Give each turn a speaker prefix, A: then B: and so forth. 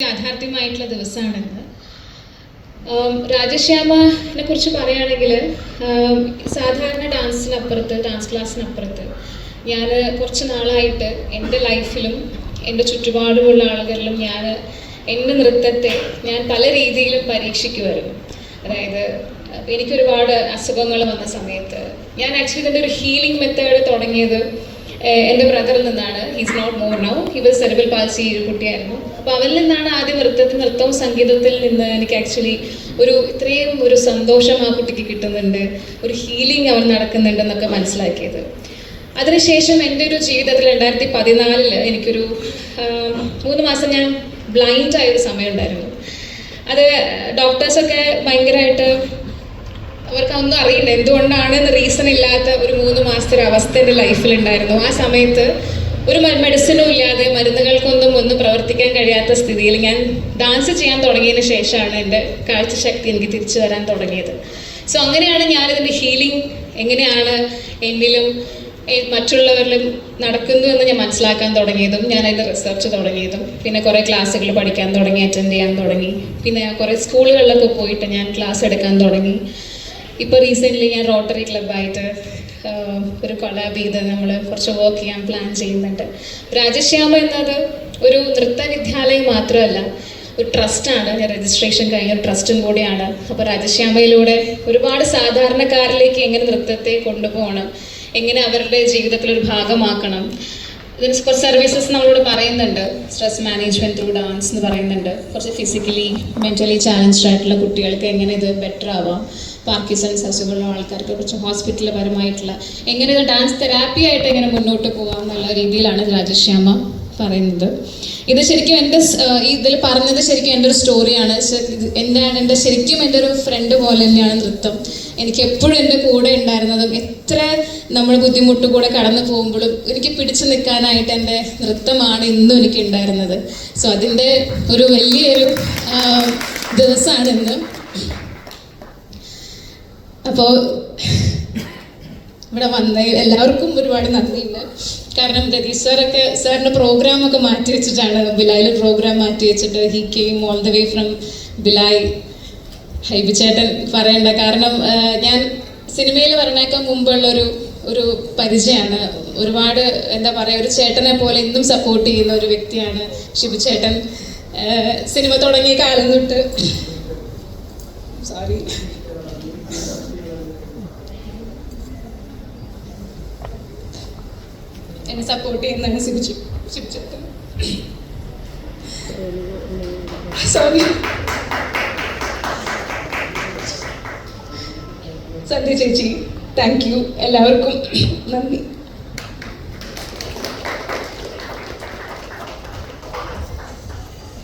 A: യാഥാർത്ഥ്യമായിട്ടുള്ള ദിവസമാണെന്ന് രാജശ്യാമിനെ കുറിച്ച് പറയുകയാണെങ്കിൽ സാധാരണ ഡാൻസിനപ്പുറത്ത് ഡാൻസ് ക്ലാസ്സിനപ്പുറത്ത് ഞാൻ കുറച്ച് നാളായിട്ട് എന്റെ ലൈഫിലും എന്റെ ചുറ്റുപാടുമുള്ള ആളുകളിലും ഞാൻ എന്റെ നൃത്തത്തെ ഞാൻ പല രീതിയിലും പരീക്ഷിക്കുമായിരുന്നു. അതായത് എനിക്കൊരുപാട് അസുഖങ്ങൾ വന്ന സമയത്ത് ഞാൻ ആക്ച്വലി ഇതിന്റെ ഒരു ഹീലിംഗ് മെത്തേഡ് തുടങ്ങിയത് എന്റെ ബ്രദറിൽ നിന്നാണ്. He's not more now he was cerebral palsy ഒരു കുട്ടിയായിരുന്നു. അപ്പോൾ അവരിൽ നിന്നാണ് ആദ്യം നൃത്തത്തിൽ നൃത്തവും സംഗീതത്തിൽ നിന്ന് എനിക്ക് ആക്ച്വലി ഒരു ഇത്രയും ഒരു സന്തോഷം ആ കുട്ടിക്ക് കിട്ടുന്നുണ്ട്. ഒരു ഹീലിംഗ് അവൻ നടക്കുന്നുണ്ടെന്നൊക്കെ മനസ്സിലാക്കിയത്. അതിനുശേഷം എന്റെ ഒരു ജീവിതത്തിൽ രണ്ടായിരത്തി പതിനാലിൽ എനിക്കൊരു മൂന്ന് മാസം ഞാൻ ബ്ലൈൻഡ് ആയൊരു സമയം ഉണ്ടായിരുന്നു അത് ഡോക്ടേഴ്സൊക്കെ ഭയങ്കരമായിട്ട് അവർക്ക് ഒന്നും അറിയില്ല. എന്തുകൊണ്ടാണ് റീസൺ ഇല്ലാത്ത ഒരു മൂന്ന് മാസത്തെ ഒരു അവസ്ഥ എന്റെ ലൈഫിൽ ഉണ്ടായിരുന്നു. ആ സമയത്ത് ഒരു മെഡിസിനും ഇല്ലാതെ മരുന്നുകൾക്കൊന്നും ഒന്നും പ്രവർത്തിക്കാൻ കഴിയാത്ത സ്ഥിതിയിൽ ഞാൻ ഡാൻസ് ചെയ്യാൻ തുടങ്ങിയതിന് ശേഷമാണ് എന്റെ കാഴ്ചശക്തി എനിക്ക് തിരിച്ചു വരാൻ തുടങ്ങിയത്. സോ അങ്ങനെയാണ് ഞാനിതിന്റെ ഹീലിംഗ് എങ്ങനെയാണ് എന്നിലും മറ്റുള്ളവരിലും നടക്കുന്നു എന്ന് ഞാൻ മനസ്സിലാക്കാൻ തുടങ്ങിയതും ഞാൻ അതിന്റെ റിസർച്ച് തുടങ്ങിയതും. പിന്നെ കുറേ ക്ലാസ്സുകൾ പഠിക്കാൻ തുടങ്ങി അറ്റൻഡ് ചെയ്യാൻ തുടങ്ങി. പിന്നെ കുറേ സ്കൂളുകളിലൊക്കെ പോയിട്ട് ഞാൻ ക്ലാസ് എടുക്കാൻ തുടങ്ങി. ഇപ്പോൾ റീസെന്റ്ലി ഞാൻ റോട്ടറി ക്ലബ്ബായിട്ട് ഒരു കൊളാബ് ചെയ്ത് നമ്മൾ കുറച്ച് വർക്ക് ചെയ്യാൻ പ്ലാൻ ചെയ്യുന്നുണ്ട്. രാജശ്യാമ എന്നത് ഒരു നൃത്ത വിദ്യാലയം മാത്രമല്ല ഒരു ട്രസ്റ്റാണ് രജിസ്ട്രേഷൻ കഴിഞ്ഞ ഒരു ട്രസ്റ്റും കൂടിയാണ്. അപ്പോൾ രാജശ്യാമയിലൂടെ ഒരുപാട് സാധാരണക്കാരിലേക്ക് എങ്ങനെ നൃത്തത്തെ കൊണ്ടുപോകണം എങ്ങനെ അവരുടെ ജീവിതത്തിൽ ഒരു ഭാഗമാക്കണം ഇതിന് കുറച്ച് സർവീസസ് നമ്മളോട് പറയുന്നുണ്ട്. സ്ട്രെസ് മാനേജ്മെന്റ് ത്രൂ ഡാൻസ് എന്ന് പറയുന്നുണ്ട്. കുറച്ച് ഫിസിക്കലി മെന്റലി ചാലഞ്ച്ഡ് ആയിട്ടുള്ള കുട്ടികൾക്ക് എങ്ങനെ ഇത് ബെറ്റർ ആവാം? പാർക്കിസൺസ് അസുഖമുള്ള ആൾക്കാർക്ക് കുറച്ച് ഹോസ്പിറ്റൽ പരമായിട്ടുള്ള എങ്ങനെ ഇത് ഡാൻസ് തെറാപ്പി ആയിട്ട് എങ്ങനെ മുന്നോട്ട് പോകാം എന്നുള്ള രീതിയിലാണ് രാജശ്യാമ പറയുന്നത് ഇത് ശരിക്കും എന്റെ ഇതിൽ പറഞ്ഞത് ശരിക്കും എന്റെ ഒരു സ്റ്റോറിയാണ്. എന്റെ എന്റെ ശരിക്കും എന്റെ ഒരു ഫ്രണ്ട് പോലെ തന്നെയാണ് നൃത്തം. എനിക്ക് എപ്പോഴും എന്റെ കൂടെ ഉണ്ടായിരുന്നതും എത്ര നമ്മൾ ബുദ്ധിമുട്ട് കൂടെ കടന്നു പോകുമ്പോഴും എനിക്ക് പിടിച്ചു നിൽക്കാനായിട്ട് എന്റെ നൃത്തമാണ് ഇന്നും എനിക്ക് ഉണ്ടായിരുന്നത്. സോ അതിന്റെ ഒരു വലിയൊരു ദിവസമാണ് ഇന്ന്. അപ്പോൾ ഇവിടെ വന്ന എല്ലാവർക്കും ഒരുപാട് നന്ദിയുണ്ട്. കാരണം രതീഷ് സാറൊക്കെ സാറിന്റെ പ്രോഗ്രാമൊക്കെ മാറ്റി വെച്ചിട്ടാണ് ബിലായിൽ പ്രോഗ്രാം മാറ്റി വെച്ചിട്ട് he came all the way from Bhilai. Hibi ചേട്ടൻ പറയണ്ട. കാരണം ഞാൻ സിനിമയിൽ വരണേക്കാൾ മുമ്പുള്ള ഒരു ഒരു പരിചയമാണ് ഒരുപാട് എന്താ പറയുക ഒരു ചേട്ടനെ പോലെ ഇന്നും സപ്പോർട്ട് ചെയ്യുന്ന ഒരു വ്യക്തിയാണ് ഷിബു ചേട്ടൻ. സിനിമ തുടങ്ങിയ കാലം തൊട്ട്. സോറി എന്നെ സപ്പോർട്ട് ചെയ്യുന്നതാണ് സോറി സന്ധ്യ ചേച്ചി താങ്ക് യു എല്ലാവർക്കും നന്ദി.